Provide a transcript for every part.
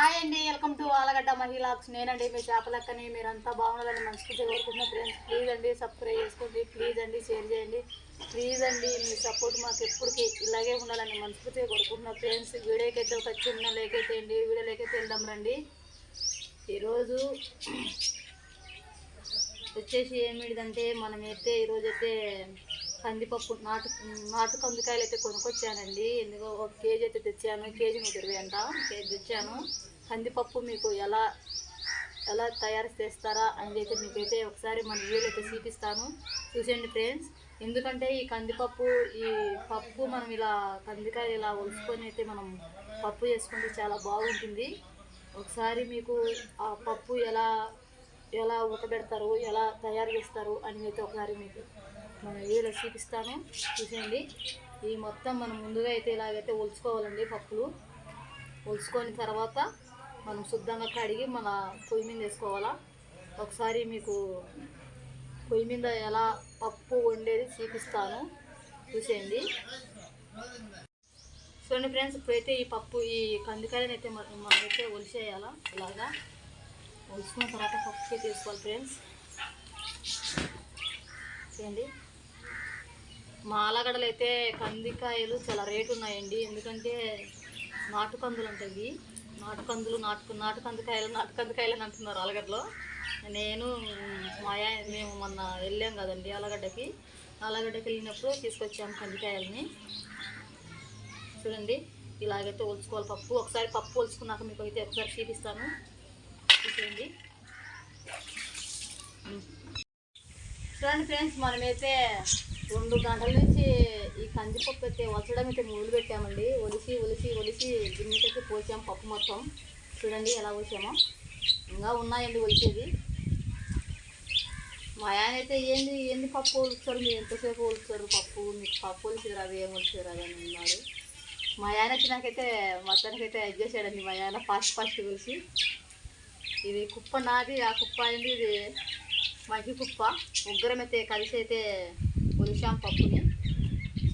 Hi అండి welcome to Allagadda మహిళాక్స్ నేనండి మీ చేపలక్కని. మీరంతా బాగుండాలని మనస్ఫూర్తిగా కోరుకుంటున్నా ఫ్రెండ్స్ ప్లీజ్ అండి సబ్స్క్రైబ్ చేసుకోండి. ప్లీజ్ అండి షేర్ చేయండి. ప్లీజ్ అండి మీ సపోర్ట్ మాకు ఎప్పటికీ ఇలాగే ఉండాలని మనస్ఫూర్తిగా కోరుకుంటున్నా ఫ్రెండ్స్ వీడియోకైతే అయితే ఒక చిన్న లేకైతే అండి. వీడియోలోకైతే అయితే వెళ్దాం రండి. ఈరోజు వచ్చేసి ఏమిటిదంటే మనమైతే ఈరోజైతే కందిపప్పు నాటు నాటు కందికాయలు అయితే కొనుక్కొచ్చానండి. ఎందుకో ఒక కేజీ అయితే తెచ్చాను. కేజీ నూట ఇరవై అంట. కేజీ తెచ్చాను. కందిపప్పు మీకు ఎలా ఎలా తయారు చేస్తారా అనేది అయితే మీకైతే ఒకసారి మన వీడియోలో అయితే చూపిస్తాను. చూసేయండి ఫ్రెండ్స్. ఎందుకంటే ఈ కందిపప్పు ఈ పప్పు మనం ఇలా కందికాయలు ఇలా ఒలుసుకొని అయితే మనం పప్పు చేసుకుంటే చాలా బాగుంటుంది. ఒకసారి మీకు ఆ పప్పు ఎలా ఎలా ఉడకబెడతారు ఎలా తయారు చేస్తారు అని అయితే ఒకసారి మీకు మన వీడియోలో చూపిస్తాను. చూసేయండి. ఈ మొత్తం మనం ముందుగా అయితే ఇలాగైతే ఒలుచుకోవాలండి పప్పులు. ఒలుచుకొని తర్వాత మనం శుద్ధంగా కడిగి మన పొయ్యి మీద వేసుకోవాలా? ఒకసారి మీకు పొయ్యి మీద ఎలా పప్పు వండేది చూపిస్తాను. చూసేయండి. చూడండి ఫ్రెండ్స్ ఇప్పుడైతే ఈ పప్పు ఈ కందికాయలను అయితే మనమైతే ఒలిసేయాలా ఇలాగా. ఒలుచుకున్న తర్వాత పప్పు తీసుకోవాలి ఫ్రెండ్స్. చూడండి మా ఆలగడలు అయితే కందికాయలు చాలా రేటు ఉన్నాయండి ఎందుకంటే నాటు కందులు ఉంటాయి నాటు కందులు నాటు నాటు కందికాయలు నాటు కందికాయలు అని అంటున్నారు ఆలగడ్డలో. నేను మా మేము మొన్న వెళ్ళాం కదండి ఆలగడ్డకి. ఆలగడ్డకి వెళ్ళినప్పుడు తీసుకొచ్చాము కందికాయలని. చూడండి ఇలాగైతే ఒలుచుకోవాలి పప్పు. ఒకసారి పప్పు ఒలుచుకున్నాక మీకు అయితే ఒకసారి చూపిస్తాను చూసేయండి. చూడండి ఫ్రెండ్స్ మనమైతే రెండు గంటల నుంచి ఈ కందిపప్పు అయితే వలచడం అయితే మొదలు పెట్టామండి. ఒలిసి ఒలిసి ఒలిసి గిన్నెకైతే పోసాం పప్పు మొత్తం. చూడండి ఎలా పోసామో. ఇంకా ఉన్నాయండి ఒలిసేది మా ఆయన అయితే ఏంది ఏంది పప్పు ఒలుస్తారు మీరు ఎంతసేపు ఒలుస్తారు పప్పు? మీకు పప్పు ఒలిసిరా అవి ఏం ఒలిసిరా అని అన్నాడు మా ఆయన అయితే నాకైతే మొత్తానికి అయితే అడ్జస్ట్ చేశాడండి. మా ఆయన ఫాస్ట్ ఫాస్ట్ కలిసి ఇది కుప్ప నాది ఆ కుప్ప అయింది ఇది మగ్గి కుప్ప. ముగ్గురం అయితే కలిసి అయితే ఒలిసాం పప్పుని.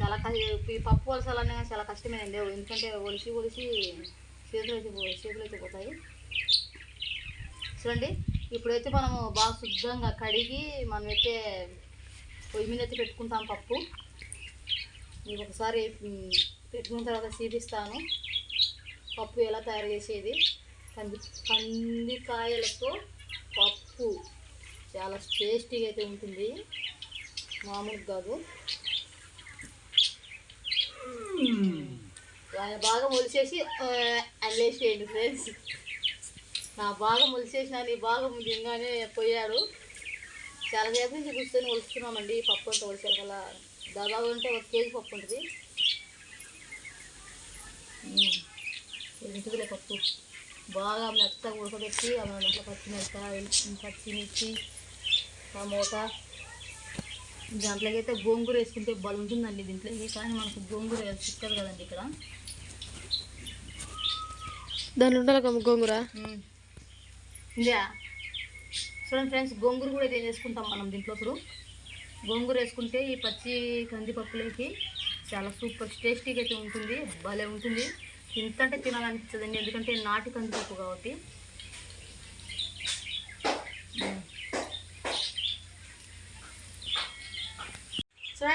చాలా కష్ట ఈ పప్పు వలసాలన్నా చాలా కష్టమైంది ఎందుకంటే ఒలిసి ఒలిసి చేతులైతే అయితే పోతాయి. చూడండి ఇప్పుడైతే మనము బాగా శుద్ధంగా కడిగి మనమైతే పొయ్యి మీద అయితే పెట్టుకుంటాం పప్పు. మీకు ఒకసారి పెట్టుకున్న తర్వాత చూపిస్తాను. పప్పు ఎలా తయారు చేసేది. కంది కందికాయలతో పప్పు. చాలా టేస్టీగా అయితే ఉంటుంది. మామూలు కాదు. బాగా మొలిచేసి ఆ, అల్లేసేయండి ఫ్రెండ్స్. నా బాగా మొలిచేసిన నీ బాగా దింగానే పోయాడు. చాలా సేపు నుంచి కూర్చొని ఒలుస్తున్నామండి పప్పు అంతా ఒలిచారు కదా దాదాపు అంటే ఒక కేజీ పప్పు ఉంటుంది. ఉంటుందిలే పప్పు? బాగా మెత్తగా ఉడకబెట్టి అట్లా పచ్చిమిరపకాయ పచ్చిమిర్చి టమోటా దాంట్లోకి అయితే గోంగూర వేసుకుంటే బలం ఉంటుందండి దీంట్లోకి కానీ మనకు గోంగూర చిక్కదు కదండి ఇక్కడ. దాంట్లో ఉండాలి కమ్మ గోంగూర. ఇదా. చూడండి ఫ్రెండ్స్ గోంగూర కూడా అయితే వేసుకుంటాం మనం దీంట్లో ఇప్పుడు. గోంగూర వేసుకుంటే ఈ పచ్చి కందిపప్పులోకి చాలా సూపర్ టేస్టీగా అయితే ఉంటుంది భలే ఉంటుంది. తింటే తినాలనిపించదండి ఎందుకంటే నాటి కందిపప్పు కాబట్టి.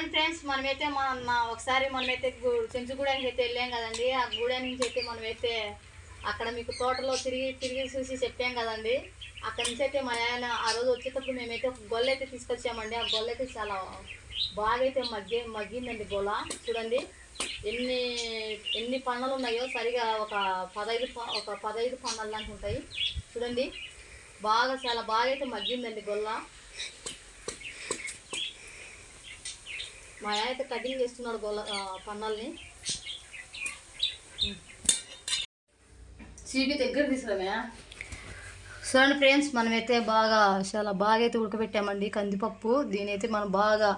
చూడండి ఫ్రెండ్స్ మనమైతే మన మా- ఒకసారి మనమైతే చెంచుగూడానికి అయితే వెళ్ళాం కదండి. ఆ గూడెం నుంచి అయితే మనమైతే అక్కడ మీకు తోటలో తిరిగి తిరిగి చూసి చెప్పాం కదండి. అక్కడ నుంచి అయితే మా ఆయన ఆ రోజు వచ్చేటప్పుడు మేమైతే ఒక గొల్ల అయితే తీసుకొచ్చామండి. ఆ గొల్ల అయితే చాలా బాగా అయితే మగ్గి మగ్గిందండి గొల్ల. చూడండి. ఎన్ని ఎన్ని పన్నలు ఉన్నాయో సరిగా ఒక పదహైదు ఒక పదహైదు పన్నలు లాంటి ఉంటాయి. చూడండి. బాగా చాలా బాగా అయితే మగ్గిందండి గొల్ల. మా అయితే కటింగ్ చేస్తున్నాడు గొల్ల పన్నల్ని. చీకి దగ్గర తీసుకురామే? చూడండి ఫ్రెండ్స్ మనమైతే బాగా చాలా బాగా అయితే ఉడకబెట్టామండి కందిపప్పు. దీని అయితే మనం బాగా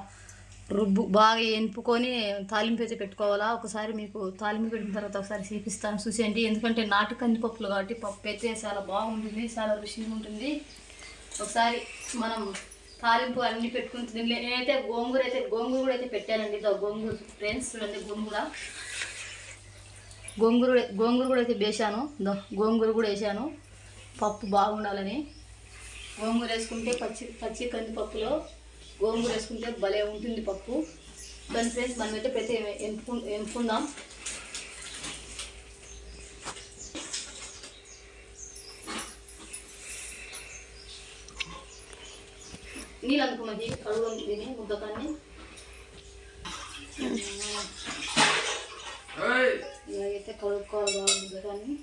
రుబ్బు బాగా ఎనుపుకొని తాలింపు అయితే పెట్టుకోవాలా. ఒకసారి మీకు తాలింపు పెట్టిన తర్వాత ఒకసారి చూపిస్తాను చూసేయండి. ఎందుకంటే నాటు కందిపప్పులు కాబట్టి పప్పు అయితే చాలా బాగుంటుంది చాలా రుచిగా ఉంటుంది. ఒకసారి మనం తాలింపు అన్ని పెట్టుకుంటుంది నేనైతే గోంగూర అయితే గోంగూర కూడా అయితే పెట్టానండి. ఇదో గోంగూర ఫ్రెండ్స్ చూడండి గోంగూర. గోంగూర గోంగూర కూడా అయితే వేసాను దో, గోంగూర కూడా వేసాను పప్పు బాగుండాలని. గోంగూర వేసుకుంటే పచ్చి పచ్చి కందిపప్పులో గోంగూర వేసుకుంటే భలే ఉంటుంది పప్పు. కానీ ఫ్రెండ్స్ మనమైతే ప్రతి ఎంపుకు ఎంపుకుందాం. నీళ్ళు అనుకున్నది కడుగు తిని ముద్దకాన్ని ఇలాగైతే కడుక్కోవాలి ముద్దకాన్ని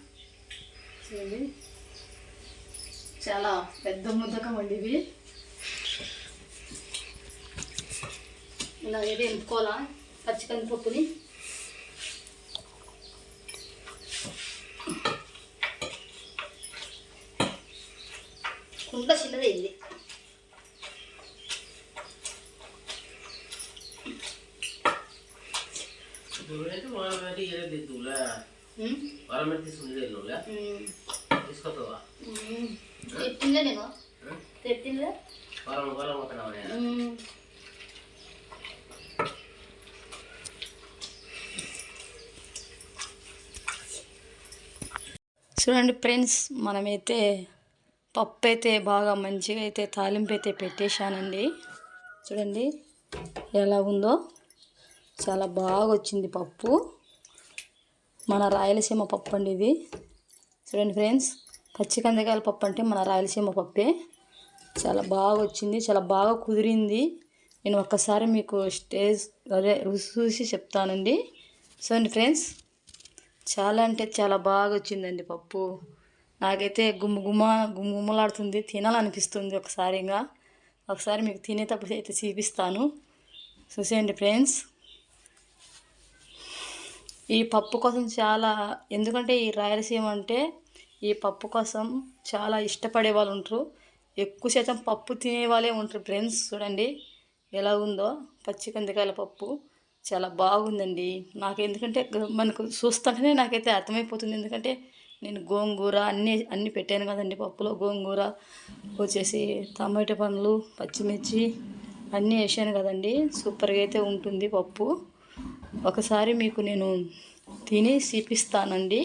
చూడండి చాలా పెద్ద ముద్దకం అండి ఇది ఇలాగైతే ఎంపుకోవాలా పచ్చి కందిపప్పుని కుండ చిన్నదే ఇది అయితే చూడండి ఫ్రెండ్స్ మనమైతే పప్పు అయితే బాగా మంచిగా అయితే తాలింపు అయితే పెట్టేశానండి. చూడండి ఎలా ఉందో. చాలా బాగా వచ్చింది పప్పు. మన రాయలసీమ పప్పు అండి ఇది. చూడండి ఫ్రెండ్స్ పచ్చి కందకాయల పప్పు అంటే మన రాయలసీమ పప్పే. చాలా బాగా వచ్చింది చాలా బాగా కుదిరింది. నేను ఒక్కసారి మీకు స్టేజ్ అదే రుచి చూసి చెప్తానండి. చూడండి ఫ్రెండ్స్ చాలా అంటే చాలా బాగా వచ్చిందండి పప్పు. నాకైతే గుమ్మ గుమ్మ గుమ్మ గుమ్మలాడుతుంది తినాలనిపిస్తుంది ఒకసారిగా ఒకసారి మీకు తినేటప్పుడు అయితే చూపిస్తాను. చూసేయండి ఫ్రెండ్స్. ఈ పప్పు కోసం చాలా ఎందుకంటే ఈ రాయలసీమ అంటే ఈ పప్పు కోసం చాలా ఇష్టపడే వాళ్ళు ఉంటారు. ఎక్కువ శాతం పప్పు తినే వాళ్ళే ఉంటారు ఫ్రెండ్స్. చూడండి ఎలా ఉందో. పచ్చి కందికాయల పప్పు చాలా బాగుందండి. నాకు ఎందుకంటే మనకు చూస్తుంటేనే నాకైతే అర్థమైపోతుంది. ఎందుకంటే నేను గోంగూర అన్నీ అన్నీ పెట్టాను కదండి పప్పులో. గోంగూర వచ్చేసి టమాటా పండ్లు పచ్చిమిర్చి అన్నీ వేసాను కదండి. సూపర్గా అయితే ఉంటుంది పప్పు. ఒకసారి మీకు నేను తిని చూపిస్తానండి.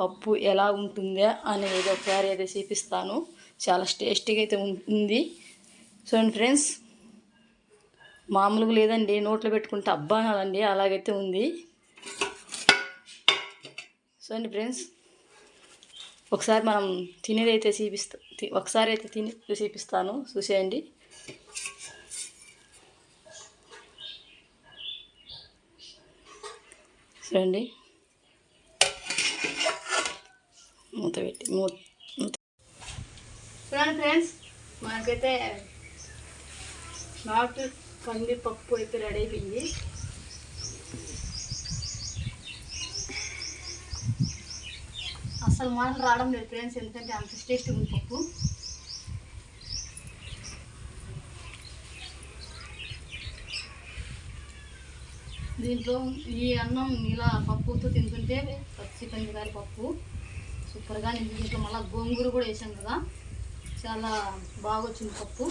పప్పు ఎలా ఉంటుందా అనేది ఒకసారి అయితే చూపిస్తాను. చాలా టేస్టీగా అయితే ఉంటుంది. సో చూడండి ఫ్రెండ్స్ మామూలుగా లేదండి నోట్లో పెట్టుకుంటే అబ్బానాలండి అలాగైతే ఉంది. చూడండి ఫ్రెండ్స్ ఒకసారి మనం తినేదైతే చూపిస్తా ఒకసారి అయితే తిని చూపిస్తాను. చూసేయండి. చూడండి. మూత పెట్టి మూత మూత. చూడండి ఫ్రెండ్స్ మనకైతే నాటు కందిపప్పు అయితే రెడీ అయిపోయింది. అసలు మాటలు రావడం లేదు ఫ్రెండ్స్ ఎందుకంటే అంత టేస్ట్ ఉంది పప్పు. దీంట్లో ఈ అన్నం ఇలా పప్పుతో తింటుంటే పచ్చి పంచదారి పప్పు. సూపర్గా నేను దీంట్లో మళ్ళీ గోంగూర కూడా వేసాను కదా. చాలా బాగా వచ్చింది పప్పు.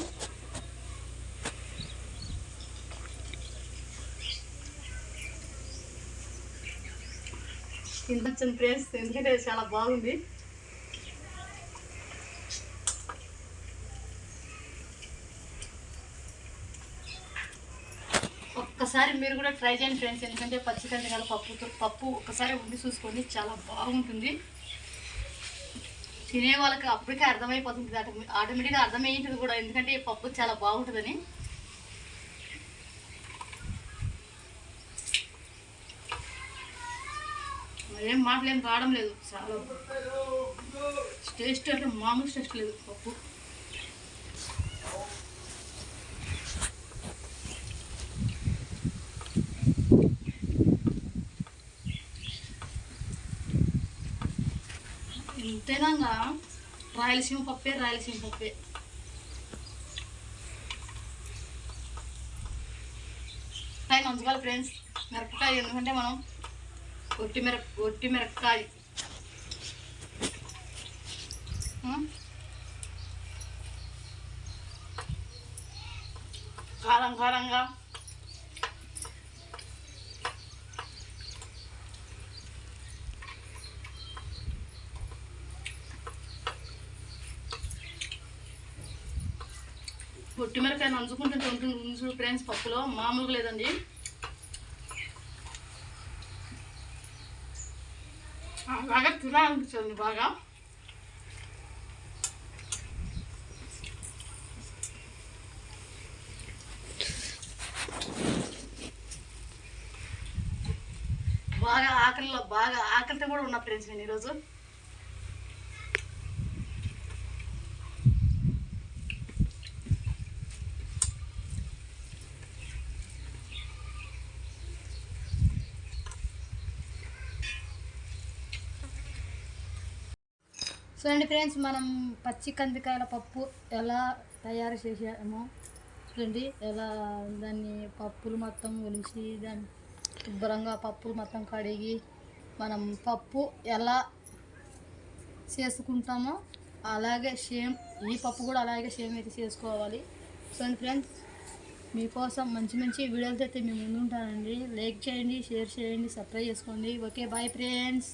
తినొచ్చాను ఫ్రెండ్స్. ఎందుకంటే చాలా బాగుంది. ఒకసారి మీరు కూడా ట్రై చేయండి ఫ్రెండ్స్ ఎందుకంటే పచ్చికందికాయల పప్పుతో పప్పు ఒకసారి ఉండి చూసుకోండి చాలా బాగుంటుంది. తినే వాళ్ళకి అప్పటికే అర్థమైపోతుంది. ఆటోమేటిక్గా అర్థమయ్యేది కూడా. ఎందుకంటే ఈ పప్పు చాలా బాగుంటుందని. మరేం మాటలేం రావడం లేదు. చాలా టేస్ట్ అంటే మామూలు టేస్ట్ లేదు పప్పు. ఎంతైనా రాయలసీమ పప్పే రాయలసీమ పప్పే. కాయ మంచిగా ఫ్రెండ్స్. మిరపకాయ ఎందుకంటే మనం ఒట్టి మిరప ఒట్టి మిరపకాయ. కారం కారంగా పొట్టి మిరకాయ నంచుకుంటుంటే ఉంటుంది ఉంచుడు ఫ్రెండ్స్ పప్పులో. మామూలుగా లేదండి. బాగా తినాలనిపించండి బాగా. బాగా ఆకలిలో బాగా ఆకలితో కూడా ఉన్నా ఫ్రెండ్స్ నేను ఈరోజు. చూడండి ఫ్రెండ్స్ మనం పచ్చి కందికాయల పప్పు ఎలా తయారు చేసామో చూడండి. ఎలా దాన్ని పప్పులు మొత్తం ఒలిచి దాన్ని శుభ్రంగా పప్పులు మొత్తం కడిగి మనం పప్పు ఎలా చేసుకుంటామో అలాగే సేమ్ ఈ పప్పు కూడా అలాగే సేమ్ అయితే చేసుకోవాలి. చూడండి ఫ్రెండ్స్ మీకోసం మంచి మంచి వీడియోలతో అయితే మేము ముందు ఉంటానండి లైక్ చేయండి షేర్ చేయండి సబ్స్క్రైబ్ చేసుకోండి. Okay bye friends